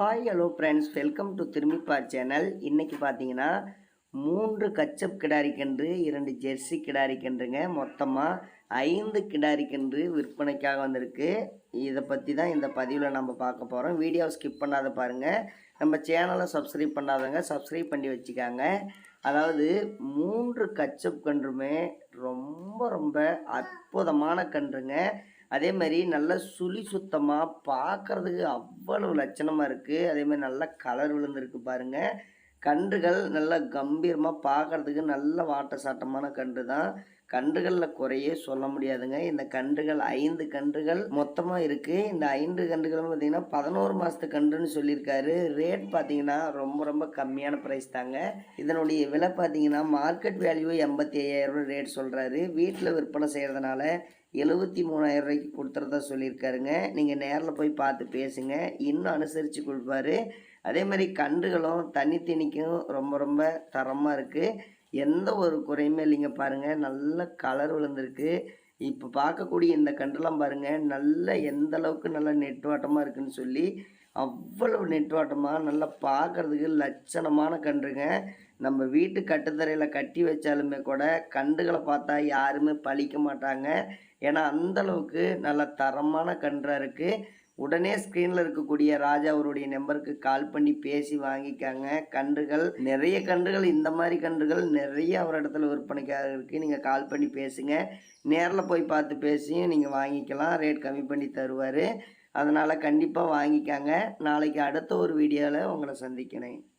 Hi hello friends welcome to திரும்பிப்பா channel இன்றைக்கி பார்த்தீங்கன்னா மூன்று கச்சப் கிடாரிக்கன்று இரண்டு ஜெர்சி கிடாரி கன்றுங்க மொத்தமாக ஐந்து கிடாரி கன்று விற்பனைக்காக வந்திருக்கு. இதை பற்றி தான் இந்த பதிவில் நம்ம பார்க்க போகிறோம் வீடியோவை ஸ்கிப் பண்ணாத பாருங்கள் நம்ம சேனலை சப்ஸ்கிரைப் பண்ணாதவங்க சப்ஸ்கிரைப் பண்ணி வச்சுக்காங்க. அதாவது மூன்று கச்சப் கன்றுமே ரொம்ப ரொம்ப அற்புதமான கன்றுங்க. அதே மாதிரி நல்லா சுழி சுத்தமாக பார்க்கறதுக்கு அவ்வளவு லட்சணமாக இருக்குது அதே மாதிரி நல்லா கலர் விழுந்திருக்கு பாருங்க. கன்றுகள் நல்லா கம்பீரமாக பார்க்கறதுக்கு நல்ல வாட்ட சாட்டமான கன்று தான். கன்றுகளில் குறையே சொல்ல முடியாதுங்க. இந்த கன்றுகள் ஐந்து கன்றுகள் மொத்தமாக இருக்குது இந்த ஐந்து கன்றுகளும் பார்த்தீங்கன்னா பதினோரு மாதத்து கன்றுன்னு சொல்லியிருக்காரு. ரேட் பார்த்தீங்கன்னா ரொம்ப ரொம்ப கம்மியான ப்ரைஸ் தாங்க. இதனுடைய விலை பார்த்தீங்கன்னா மார்க்கெட் வேல்யூ எண்பத்தி ஐயாயிரம் ரேட் சொல்கிறாரு வீட்டில் விற்பனை செய்கிறதுனால எழுபத்தி மூணாயிரம் ரூபாய்க்கு கொடுத்துறதா சொல்லியிருக்காருங்க. நீங்கள் நேரில் போய் பார்த்து பேசுங்க. இன்னும் அனுசரித்து கொடுப்பாரு. அதே மாதிரி கன்றுகளும் தண்ணி திணிக்கும் ரொம்ப ரொம்ப தரமாக இருக்குது எந்த ஒரு குறையுமே இல்லைங்க பாருங்கள் நல்ல கலர் விழுந்திருக்கு. இப்போ பார்க்கக்கூடிய இந்த கன்றுலாம் பாருங்கள் நல்ல எந்த அளவுக்கு நல்ல நெட்வாட்டமாக இருக்குன்னு சொல்லி அவ்வளவு நெட்வாட்டமாக நல்லா பார்க்கறதுக்கு லட்சணமான கன்றுங்க. நம்ம வீட்டு கட்டுத்தரையில் கட்டி வச்சாலுமே கூட கன்றுகளை பார்த்தா யாருமே பழிக்க மாட்டாங்க. ஏன்னா அந்தளவுக்கு நல்ல தரமான கன்றாக இருக்குது உடனே ஸ்க்ரீனில் இருக்கக்கூடிய ராஜா அவருடைய நம்பருக்கு கால் பண்ணி பேசி வாங்கிக்காங்க. கன்றுகள் நிறைய கன்றுகள் இந்த மாதிரி கன்றுகள் நிறைய அவர் இடத்துல விற்பனைக்காக இருக்குது நீங்கள் கால் பண்ணி பேசுங்க. நேரில் போய் பார்த்து பேசியும் நீங்கள் வாங்கிக்கலாம். ரேட் கம்மி பண்ணி தருவார். அதனால் கண்டிப்பாக வாங்கிக்காங்க. நாளைக்கு அடுத்த ஒரு வீடியோவில் உங்களை சந்திக்கிறேன்.